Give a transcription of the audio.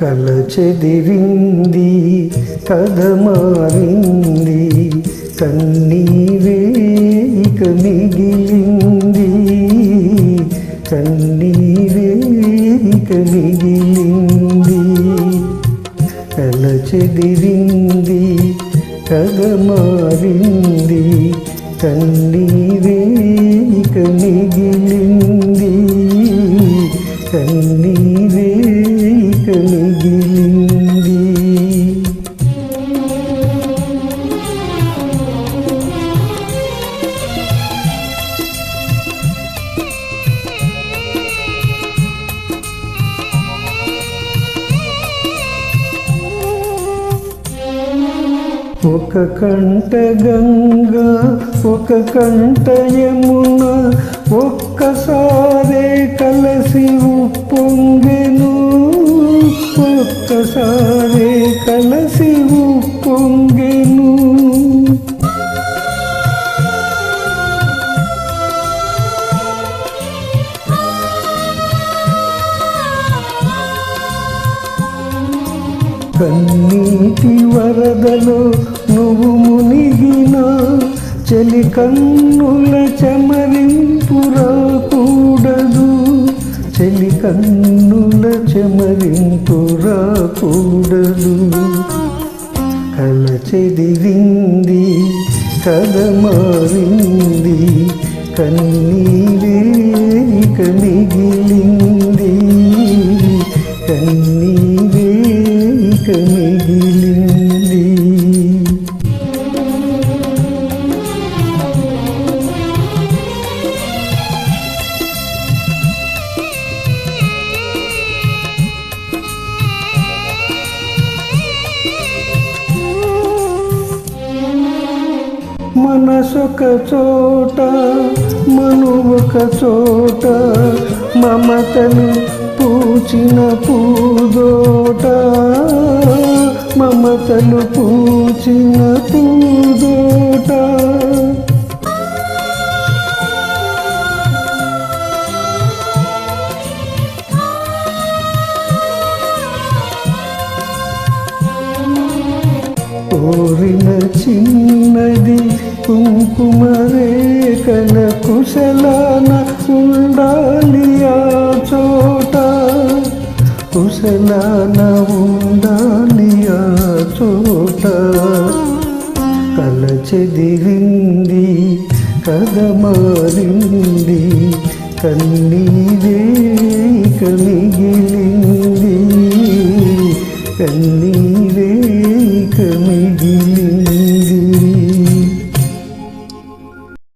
కల చెదిరింది కథ మారింది కన్నీవే ఇక మిగిలింది కన్నీవే ఇక మిగిలింది. కల చెదిరింది కథ మారింది కన్నీవే ఇక మిగిలింది కన్నీ ఒక కంట గంగా ఒక కంట యమున ఒక్కసారే కలసి ఉప్పొంగెను. ఒక్కసారే కలసి ఉప్పొంగెను. కన్నీటి వరదలో నువ్వు మునిగిన చలి కన్నుల చెమరింపు రాకూడదు చలి కన్నుల చెమరింపు రాకూడదు కల చెదిరింది కథ మారింది కన్నీరే ఇక మిగిలింది కన్నీరే ఇక మనసొక చోట మను ఒక చోట మమతను పూచిన పూదోట మమతలు పూచిన పూ కోరిన చిన్నది కుంకుమరేఖన కుశలాన ఉండాలి ఆ చోట. కుశలాన ఉండాలి ఆ చోట. కలచెదిరింది కథ మారింది కన్నీరే కలిగిలింది కన్నీరే